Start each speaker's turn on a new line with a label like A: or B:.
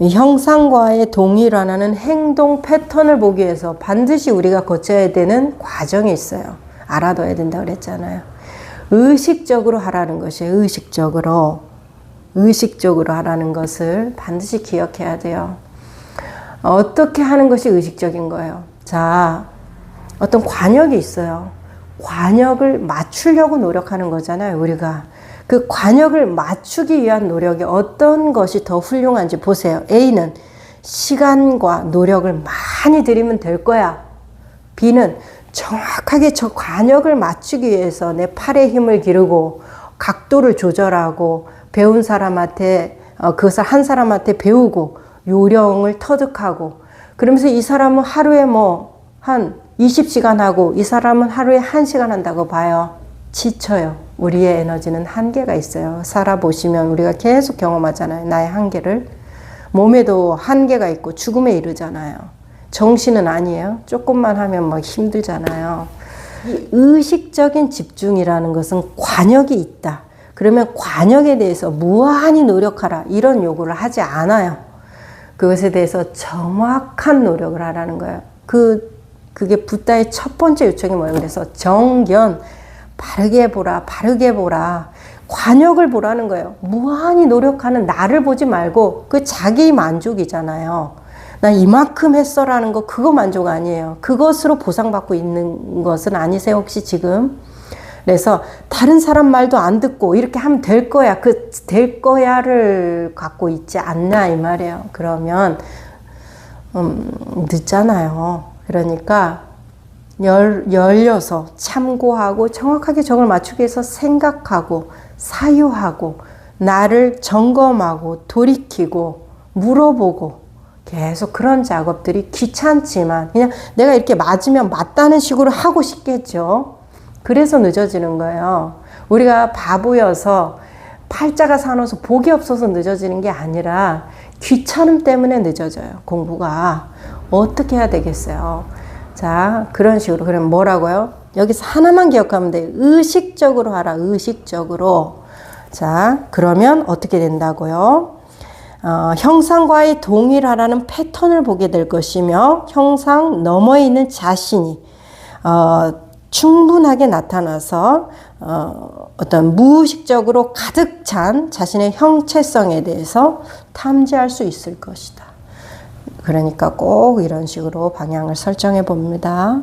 A: 이 형상과의 동일화하는 행동 패턴을 보기 위해서 반드시 우리가 거쳐야 되는 과정이 있어요. 알아둬야 된다 그랬잖아요. 의식적으로 하라는 것이에요. 의식적으로. 의식적으로 하라는 것을 반드시 기억해야 돼요. 어떻게 하는 것이 의식적인 거예요. 자, 어떤 관역이 있어요. 관역을 맞추려고 노력하는 거잖아요, 우리가. 그 관역을 맞추기 위한 노력이 어떤 것이 더 훌륭한지 보세요. A는 시간과 노력을 많이 들이면 될 거야. B는 정확하게 저 관역을 맞추기 위해서 내 팔의 힘을 기르고 각도를 조절하고 배운 사람한테 어, 그것을 한 사람한테 배우고 요령을 터득하고 그러면서 이 사람은 하루에 뭐 한 20시간 하고 이 사람은 하루에 1시간 한다고 봐요. 지쳐요. 우리의 에너지는 한계가 있어요. 살아보시면 우리가 계속 경험하잖아요. 나의 한계를. 몸에도 한계가 있고 죽음에 이르잖아요. 정신은 아니에요. 조금만 하면 막 힘들잖아요. 이 의식적인 집중이라는 것은 관역이 있다. 그러면 관역에 대해서 무한히 노력하라. 이런 요구를 하지 않아요. 그것에 대해서 정확한 노력을 하라는 거예요. 그, 그게 붓다의 첫 번째 요청이 뭐예요? 그래서 정견, 바르게 보라, 바르게 보라. 관역을 보라는 거예요. 무한히 노력하는 나를 보지 말고 그 자기 만족이잖아요. 나 이만큼 했어라는 거 그거 만족 아니에요. 그것으로 보상받고 있는 것은 아니세요 혹시 지금? 그래서 다른 사람 말도 안 듣고 이렇게 하면 될 거야. 그 될 거야를 갖고 있지 않나 이 말이에요. 그러면 음, 늦잖아요. 그러니까 열, 열려서 참고하고 정확하게 적을 맞추기 위해서 생각하고 사유하고 나를 점검하고 돌이키고 물어보고 계속 그런 작업들이 귀찮지만 그냥 내가 이렇게 맞으면 맞다는 식으로 하고 싶겠죠. 그래서 늦어지는 거예요. 우리가 바보여서 팔자가 사놓아서 복이 없어서 늦어지는 게 아니라 귀찮음 때문에 늦어져요. 공부가. 어떻게 해야 되겠어요? 자, 그런 식으로. 그럼 뭐라고요? 여기서 하나만 기억하면 돼. 의식적으로 하라. 의식적으로. 자, 그러면 어떻게 된다고요? 어, 형상과의 동일하라는 패턴을 보게 될 것이며 형상 너머에 있는 자신이 어, 충분하게 나타나서 어, 어떤 무의식적으로 가득 찬 자신의 형체성에 대해서 탐지할 수 있을 것이다. 그러니까 꼭 이런 식으로 방향을 설정해 봅니다.